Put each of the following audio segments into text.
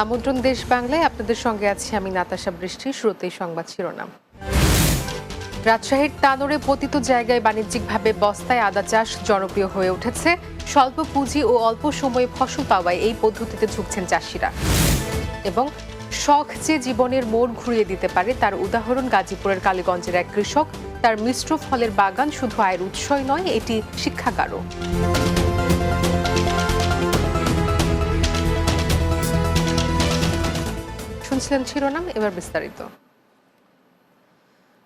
আমন্ত্রণ দেশ বাংলায়। আপনাদের সঙ্গে আছি আমি নাতাশা বৃষ্টি, শুরুতেই সংবাদ শিরোনাম। রাজশাহীর তানোরে পতিত জায়গায় বাণিজ্যিকভাবে বস্তায় আদা চাষ জনপ্রিয় হয়ে উঠেছে। স্বল্প পুঁজি ও অল্প সময়ে ফসল পাওয়ায় এই পদ্ধতিতে ঝুঁকছেন চাষিরা। এবং শখ যে জীবনের মোড় ঘুরিয়ে দিতে পারে, তার উদাহরণ গাজীপুরের কালীগঞ্জের এক কৃষক। তার মিশ্র ফলের বাগান শুধু আয়ের উৎসই নয়, এটি শিক্ষাগারও। শুনছিলেন শিরোনাম, এবার বিস্তারিত।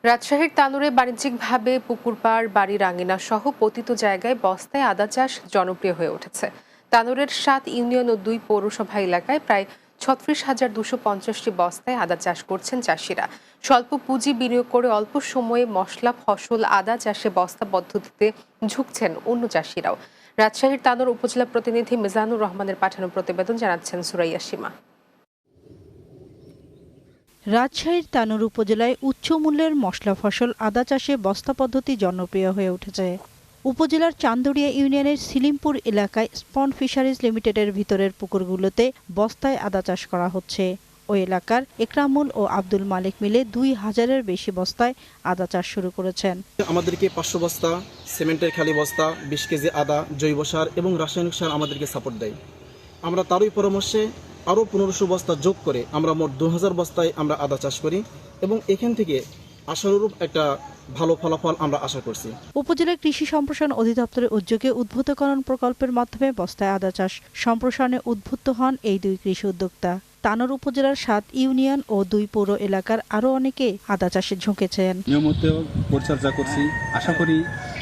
রাজশাহীর তানুরে বাণিজ্যিকভাবে পুকুর পাড় বাড়ির আঙিনা সহ পতিত জায়গায় বস্তায় আদা চাষ জনপ্রিয় হয়ে উঠেছে। তানুরের সাত ইউনিয়ন ও দুই পৌরসভা এলাকায় প্রায় ছত্রিশ হাজার দুশো পঞ্চাশটি বস্তায় আদা চাষ করছেন চাষিরা। স্বল্প পুঁজি বিনিয়োগ করে অল্প সময়ে মশলা, ফসল, আদা চাষে বস্তা পদ্ধতিতে ঝুঁকছেন অন্য চাষিরাও। রাজশাহীর তানুর উপজেলা প্রতিনিধি মিজানুর রহমানের পাঠানো প্রতিবেদন জানাচ্ছেন সুরাইয়া সীমা। রাজশাহীর তানুর উপজেলায় উচ্চ মূল্যের মশলা ফসল, আদা চাষে বস্তা পদ্ধতি জনপ্রিয় হয়ে উঠেছে। উপজেলার চান্দুরিয়া ইউনিয়নের সিলিমপুর এলাকায় স্পন ফিশারিজ লিমিটেডের ভিতরের পুকুরগুলোতে বস্তায় আদা চাষ করা হচ্ছে। ওই এলাকার একরামুল ও আব্দুল মালিক মিলে দুই হাজারের বেশি বস্তায় আদা চাষ শুরু করেছেন। আমাদেরকে পাঁচশো বস্তা, সিমেন্টের খালি বস্তা, বিশ কেজি আদা, জৈব সার এবং রাসায়নিক সার আমাদেরকে সাপোর্ট দেয়। আমরা তারই পরামর্শে আরও পনেরোশো বস্তা যোগ করে আমরা মোট দু হাজার বস্তায় আমরা আদা চাষ করি এবং এখান থেকে আশানুরূপ একটা ভালো ফলাফল আমরা আশা করছি। উপজেলা কৃষি সম্প্রসারণ অধিদপ্তরের উদ্যোগে উদ্ভূতকরণ প্রকল্পের মাধ্যমে বস্তায় আদা চাষ সম্প্রসারণে উদ্বুদ্ধ হন এই দুই কৃষি উদ্যোক্তা। তানোর উপজেলার সাত ইউনিয়ন ও দুই পৌর এলাকার আরও অনেকে আদা চাষে ঝুঁকেছেন। নিয়মিত পরিচর্যা করছি। আশা করি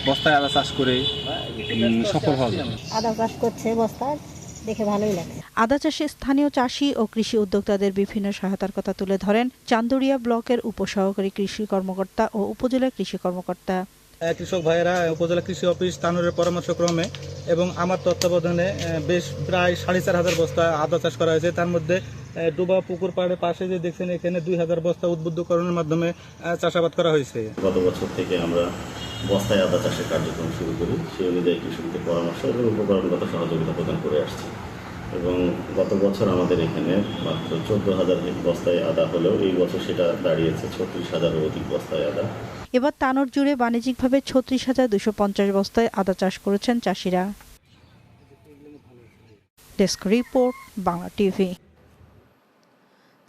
বস্তায় আদা চাষ করে সফল হবে আদা চাষ করছে বস্তায়। দেখে ভালোই লাগে। আদা চাষে স্থানীয় চাষি ও কৃষি উদ্যোক্তাদের বিভিন্ন সহায়তার কথা তুলে ধরেন চান্দুরিয়া ব্লকের উপসহকারী কৃষি কর্মকর্তা ও উপজেলা কৃষি কর্মকর্তা। কৃষক ভাইয়েরা উপজেলা কৃষি অফিস তানুরের পরামর্শক্রমে এবং আমার তত্ত্বাবধানে আহ, বেশ প্রায় সাড়ে চার হাজার বস্তা আদা চাষ করা হয়েছে। তার মধ্যে আহ, ডুবা পুকুর পাড়ের পাশে যে দেখছেন এখানে দুই হাজার বস্তা উদ্বুদ্ধকরণের মাধ্যমে আহ, চাষাবাদ করা হয়েছে। গত বছর থেকে আমরা বস্তায় আদা চাষের কার্যক্রম শুরু করি। সেই অনুযায়ী কৃষকদের পরামর্শ এবং উপকরণগত সহযোগিতা প্রদান করে আসছি। এবং গত বছর আমাদের এখানে মাত্র চোদ্দ হাজার বস্তায় আদা হলেও এই বছর সেটা দাঁড়িয়েছে ছত্রিশ হাজারের অধিক বস্তায় আদা। এবার তানোর জুড়ে বাণিজ্যিকভাবে ছত্রিশ হাজার দুশো পঞ্চাশ বস্তায় আদা চাষ করেছেন চাষিরা। Desk report, Bangla TV.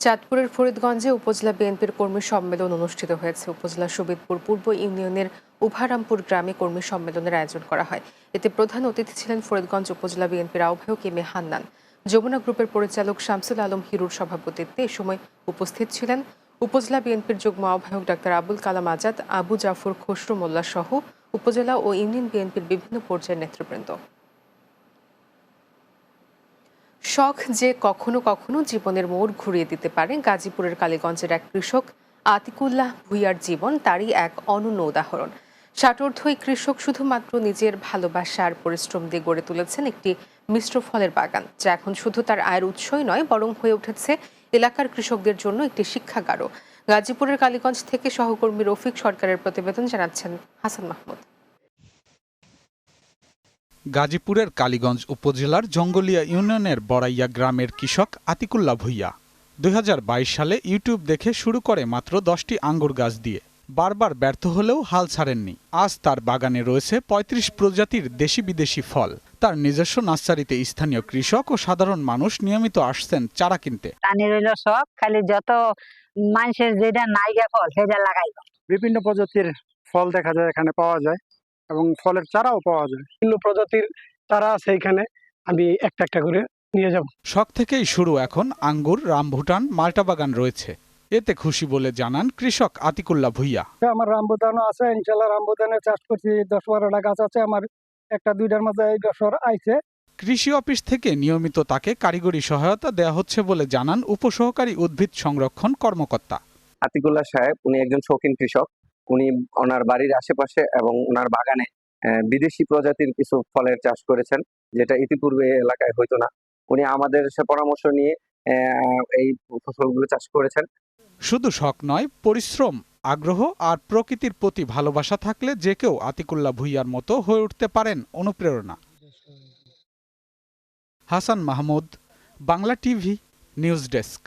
চাঁদপুরের ফরিদগঞ্জে উপজেলা বিএনপির কর্মী সম্মেলন অনুষ্ঠিত হয়েছে। উপজেলা সুবিদপুর পূর্ব ইউনিয়নের উভারামপুর গ্রামে কর্মী সম্মেলনের আয়োজন করা হয়। এতে প্রধান অতিথি ছিলেন ফরিদগঞ্জ উপজেলা বিএনপির আহ্বায়ক এম এ হান্নান। যমুনা গ্রুপের পরিচালক শামসুল আলম হিরুর সভাপতিত্বে এ সময় উপস্থিত ছিলেন উপজেলা বিএনপির যুগ্ম আহ্বায়ক ডাক্তার আবুল কালাম আজাদ, আবু জাফর খসরু মোল্লা সহ উপজেলা ও ইউনিয়ন বিএনপির বিভিন্ন পর্যায়ের নেতৃবৃন্দ। শখ যে কখনো কখনো জীবনের মোড় ঘুরিয়ে দিতে পারে গাজীপুরের কালীগঞ্জের এক কৃষক। আতিকুল্লাহ ভুইয়ার জীবন তারই এক অনন্য উদাহরণ। ষাটোর্ধ কৃষক শুধুমাত্র নিজের ভালোবাসা আর পরিশ্রম দিয়ে গড়ে তুলেছেন একটি মিশ্র ফলের বাগান, যা এখন শুধু তার আয়ের উৎসই নয়, বরং হয়ে উঠেছে এলাকার কৃষকদের জন্য একটি শিক্ষাগারও। গাজীপুরের কালীগঞ্জ থেকে সহকর্মী রফিক সরকারের প্রতিবেদন জানাচ্ছেন হাসান মাহমুদ। গাজীপুরের কালীগঞ্জ উপজেলার জঙ্গলিয়া ইউনিয়নের বড়াইয়া গ্রামের কৃষক আতিকুল্লা ভুইয়া দুই সালে ইউটিউব দেখে শুরু করে মাত্র দশটি আঙ্গুর গাছ দিয়ে। বারবার ব্যর্থ হলেও হাল ছাড়েননি। আজ তার বাগানে রয়েছে ৩৫ প্রজাতির দেশি বিদেশি ফল। তার নিজস্ব নার্সারিতে স্থানীয় কৃষক ও সাধারণ মানুষ নিয়মিত আসছেন চারা কিনতে। রইল সব খালি যত মানুষের যেটা নাইগা ফল সেটা লাগাইব বিভিন্ন প্রজাতির ফল দেখা যায় এখানে পাওয়া যায়। এবং ফলের চারাও পাওয়া যায়। বিভিন্ন প্রজাতির চারা আছে এখানে আমি একটা একটা করে নিয়ে যাব। শখ থেকেই শুরু এখন আঙ্গুর রামভুটান মাল্টা বাগান রয়েছে। এতে খুশি বলে জানান কৃষক আতিকুল্লাহ ভুইয়া। আমার রামবুদানও আছে ইনশাল্লাহ রামবুদানের চাষ করছি দশ বারোটা গাছ আছে আমার একটা দুইটার মধ্যে এই বছর আইছে। কৃষি অফিস থেকে নিয়মিত তাকে কারিগরি সহায়তা দেওয়া হচ্ছে বলে জানান উপসহকারী উদ্ভিদ সংরক্ষণ কর্মকর্তা। আতিকুল্লাহ সাহেব উনি একজন শৌখিন কৃষক। উনি ওনার বাড়ির আশেপাশে এবং ওনার বাগানে বিদেশি প্রজাতির কিছু ফলের চাষ করেছেন, যেটা ইতিপূর্বে এলাকায় হইতো না। উনি আমাদের পরামর্শ নিয়ে এই ফসলগুলো চাষ করেছেন। শুধু শখ নয়, পরিশ্রম, আগ্রহ আর প্রকৃতির প্রতি ভালোবাসা থাকলে যে কেউ আতিকুল্লাহ ভুইয়ার মতো হয়ে উঠতে পারেন অনুপ্রেরণা। Hasan Mahmud, Bangla TV, news desk.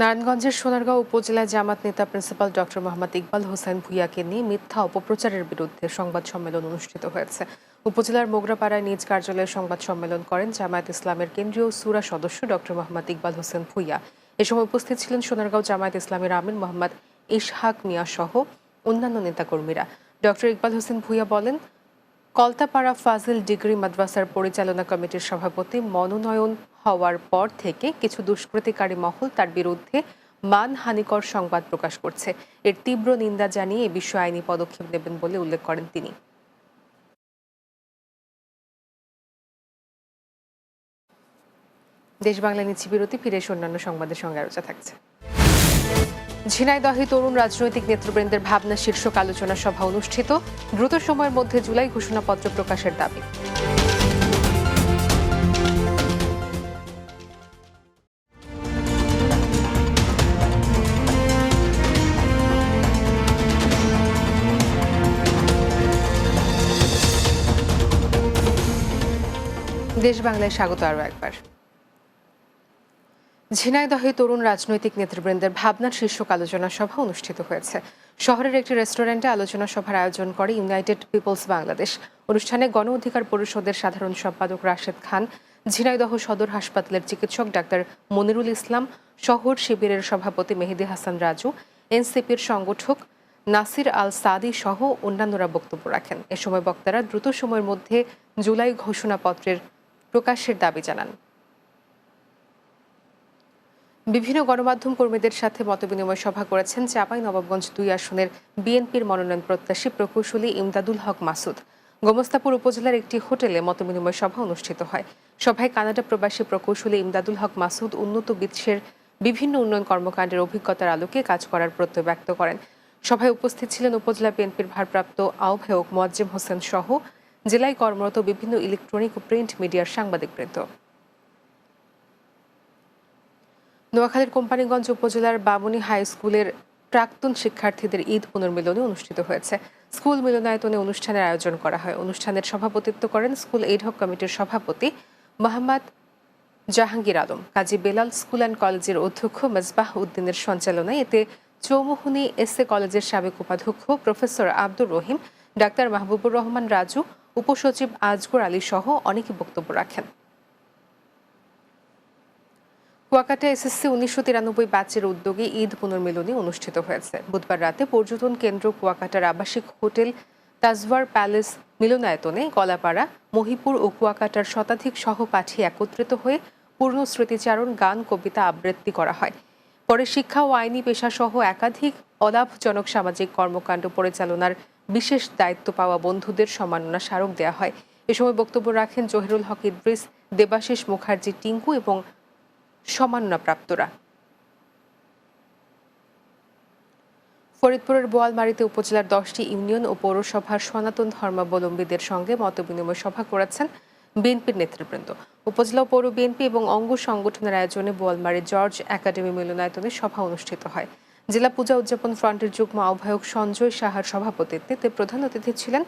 নারায়ণগঞ্জের সোনারগাঁও উপজেলা জামাত নেতা প্রিন্সিপাল ডক্টর মোহাম্মদ ইকবাল হোসেন ভুইয়াকে নিয়ে মিথ্যা অপপ্রচারের বিরুদ্ধে সংবাদ সম্মেলন অনুষ্ঠিত হয়েছে। উপজেলার মোগরাপাড়ায় নিজ কার্যালয়ে সংবাদ সম্মেলন করেন জামায়াত ইসলামের কেন্দ্রীয় সুরা সদস্য ডক্টর মোহাম্মদ ইকবাল হোসেন ভুইয়া। এ সময় উপস্থিত ছিলেন সোনারগাঁও জামায়াত ইসলামের আমির মোহাম্মদ ইশহাক মিয়া সহ অন্যান্য নেতাকর্মীরা। ডক্টর ইকবাল হোসেন ভুইয়া বলেন কলতাপাড়া ফাজিল ডিগ্রি মাদ্রাসার পরিচালনা কমিটির সভাপতি মনোনয়ন হওয়ার পর থেকে কিছু দুষ্কৃতিকারী মহল তার বিরুদ্ধে মানহানিকর সংবাদ প্রকাশ করছে। এর তীব্র নিন্দা জানিয়ে এ বিষয়ে আইনি পদক্ষেপ নেবেন বলে উল্লেখ করেন তিনি। দেশ বাংলা নিচ্ছি বিরতি, ফিরে এসে অন্যান্য সংবাদের সঙ্গে আলোচনা থাকছে। ঝিনাইদহে তরুণ রাজনৈতিক নেতৃবৃন্দের ভাবনা শীর্ষক আলোচনা সভা অনুষ্ঠিত। দ্রুত সময়ের মধ্যে জুলাই ঘোষণাপত্র প্রকাশের দাবি। দেশ বাংলায় স্বাগত আরও একবার। ঝিনাইদহে তরুণ রাজনৈতিক নেতৃবৃন্দের ভাবনার শীর্ষক আলোচনা সভা অনুষ্ঠিত হয়েছে। শহরের একটি রেস্টুরেন্টে আলোচনা সভার আয়োজন করে ইউনাইটেড পিপলস বাংলাদেশ। অনুষ্ঠানে গণ অধিকার পরিষদের সাধারণ সম্পাদক রাশেদ খান, ঝিনাইদহ সদর হাসপাতালের চিকিৎসক ডাক্তার মনিরুল ইসলাম, শহর শিবিরের সভাপতি মেহেদি হাসান রাজু, এনসিপির সংগঠক নাসির আল সাদি সহ অন্যান্যরা বক্তব্য রাখেন। এ সময় বক্তারা দ্রুত সময়ের মধ্যে জুলাই ঘোষণাপত্রের প্রকাশের দাবি জানান। বিভিন্ন গণমাধ্যম কর্মীদের সাথে মতবিনিময় সভা করেছেন চাপাই নবাবগঞ্জ দুই আসনের বিএনপির মনোনয়ন প্রত্যাশী প্রকৌশলী ইমদাদুল হক মাসুদ। গোমস্তাপুর উপজেলার একটি হোটেলে মতবিনিময় সভা অনুষ্ঠিত হয়। সভায় কানাডা প্রবাসী প্রকৌশলী ইমদাদুল হক মাসুদ উন্নত বিশ্বের বিভিন্ন উন্নয়ন কর্মকাণ্ডের অভিজ্ঞতার আলোকে কাজ করার প্রত্যয় ব্যক্ত করেন। সভায় উপস্থিত ছিলেন উপজেলা বিএনপির ভারপ্রাপ্ত আহ্বায়ক মোয়াজ্জেম হোসেন সহ জেলায় কর্মরত বিভিন্ন ইলেকট্রনিক ও প্রিন্ট মিডিয়ার সাংবাদিকবৃন্দ নোয়াখালীর কোম্পানিগঞ্জ উপজেলার বামুনি হাই স্কুলের প্রাক্তন শিক্ষার্থীদের ঈদ পুনর্মিলনী অনুষ্ঠিত হয়েছে। স্কুল মিলনায়তনে অনুষ্ঠানের আয়োজন করা হয়। অনুষ্ঠানের সভাপতিত্ব করেন স্কুল এইডহক কমিটির সভাপতি মোহাম্মদ জাহাঙ্গীর আলম। কাজী বেলাল স্কুল অ্যান্ড কলেজের অধ্যক্ষ মেজবাহ উদ্দিনের সঞ্চালনায় এতে চৌমুহনী এস এ কলেজের সাবেক উপাধ্যক্ষ প্রফেসর আব্দুর রহিম, ডাক্তার মাহবুবুর রহমান রাজু, উপসচিব আজগর আলী সহ অনেকে বক্তব্য রাখেন। কুয়াকাটা এসএসসি উনিশশো তিরানব্বই ব্যাচের উদ্যোগে ঈদ পুনর্মিলনী অনুষ্ঠিত হয়েছে। বুধবার রাতে পর্যটন কেন্দ্র কুয়াকাটার আবাসিক হোটেল তাজওয়ার প্যালেস মিলনায়তনে গলাপাড়া মহিপুর ও কুয়াকাটার শতাধিক সহপাঠী একত্রিত হয়ে পূর্ণ স্মৃতিচারণ, গান, কবিতা আবৃত্তি করা হয়। পরে শিক্ষা ও আইনি পেশাসহ একাধিক অলাভজনক সামাজিক কর্মকাণ্ড পরিচালনার বিশেষ দায়িত্ব পাওয়া বন্ধুদের সম্মাননা স্মারক দেওয়া হয়। এ সময় বক্তব্য রাখেন জহিরুল হক ইদ্রিস, দেবাশিস মুখার্জি টিঙ্কু এবং সম্মাননাপ্রাপ্তরা ফরিদপুরের বোয়ালমারীতে উপজেলার দশটি ইউনিয়ন ও পৌরসভার সনাতন ধর্মাবলম্বীদের সঙ্গে মতবিনিময় সভা করেছেন বিএনপির নেতৃবৃন্দ। উপজেলা পৌর বিএনপি এবং অঙ্গ সংগঠনের আয়োজনে বোয়ালমারী জর্জ একাডেমি মিলনায়তনে সভা অনুষ্ঠিত হয়। জেলা পূজা উদযাপন ফ্রন্টের যুগ্ম আহ্বায়ক সঞ্জয় সাহার সভাপতিত্বে প্রধান অতিথি ছিলেন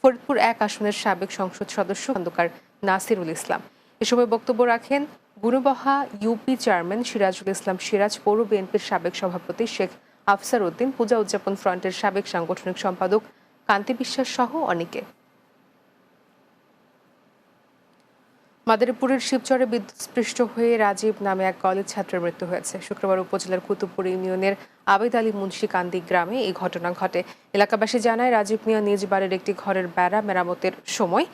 ফরিদপুর এক আসনের সাবেক সংসদ সদস্য খন্দকার নাসিরুল ইসলাম। এ সময় বক্তব্য রাখেন গুণবহা ইউপি চেয়ারম্যান সিরাজুল ইসলাম সিরাজ, পৌর বিএনপির সাবেক সভাপতি শেখ আফসার উদ্দিন, পূজা উদযাপন ফ্রন্টের সাবেক সাংগঠনিক সম্পাদক কান্তি বিশ্বাস সহ অনেকে। মাদারীপুরের শিবচরে বিদ্যুৎস্পৃষ্ট হয়ে রাজীব নামে এক কলেজ ছাত্রের মৃত্যু হয়েছে। শুক্রবার উপজেলার কুতুবপুর ইউনিয়নের আবেদ আলী মুন্সিকান্দি গ্রামে এই ঘটনা ঘটে। এলাকাবাসী জানায়, রাজীব মিয়া নিজ বাড়ির একটি ঘরের বেড়া মেরামতের সময়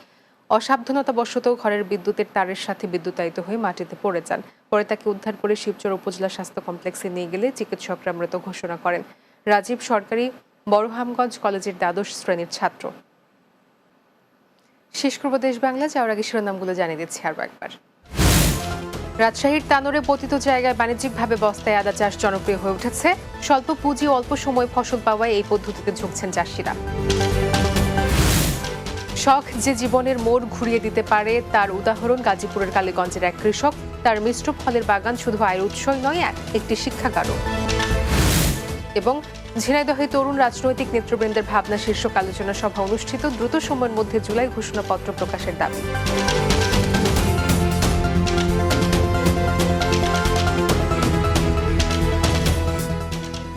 অসাবধানতাবশত ঘরের বিদ্যুতের তারের সাথে বিদ্যুতায়িত হয়ে মাটিতে পড়ে যান। পরে তাকে উদ্ধার করে শিবচর উপজেলা স্বাস্থ্য কমপ্লেক্সে নিয়ে গেলে চিকিৎসকরা মৃত ঘোষণা করেন। রাজীব সরকারি, বড়হামগঞ্জ কলেজের দ্বাদশ শ্রেণির ছাত্র। শেষ করব দেশ বাংলা, যাওয়ার আগে শিরোনামগুলো জানিয়ে দিচ্ছি আরও একবার। রাজশাহীর তানোরে পতিত জায়গায় বাণিজ্যিকভাবে বস্তায় আদা চাষ জনপ্রিয় হয়ে উঠেছে। স্বল্প পুঁজি, অল্প সময় ফসল পাওয়ায় এই পদ্ধতিতে ঝুঁকছেন চাষিরা। শখ যে জীবনের মোড় ঘুরিয়ে দিতে পারে, তার উদাহরণ গাজীপুরের কালীগঞ্জের এক কৃষক। তার মিশ্র ফলের বাগান শুধু আয়ের উৎসই নয়, এক একটি শিক্ষাকারও এবং ঝিনাইদহে তরুণ রাজনৈতিক নেতৃবৃন্দের ভাবনা শীর্ষক আলোচনা সভা অনুষ্ঠিত দ্রুত সময়ের মধ্যে জুলাই ঘোষণাপত্র প্রকাশের দাবি।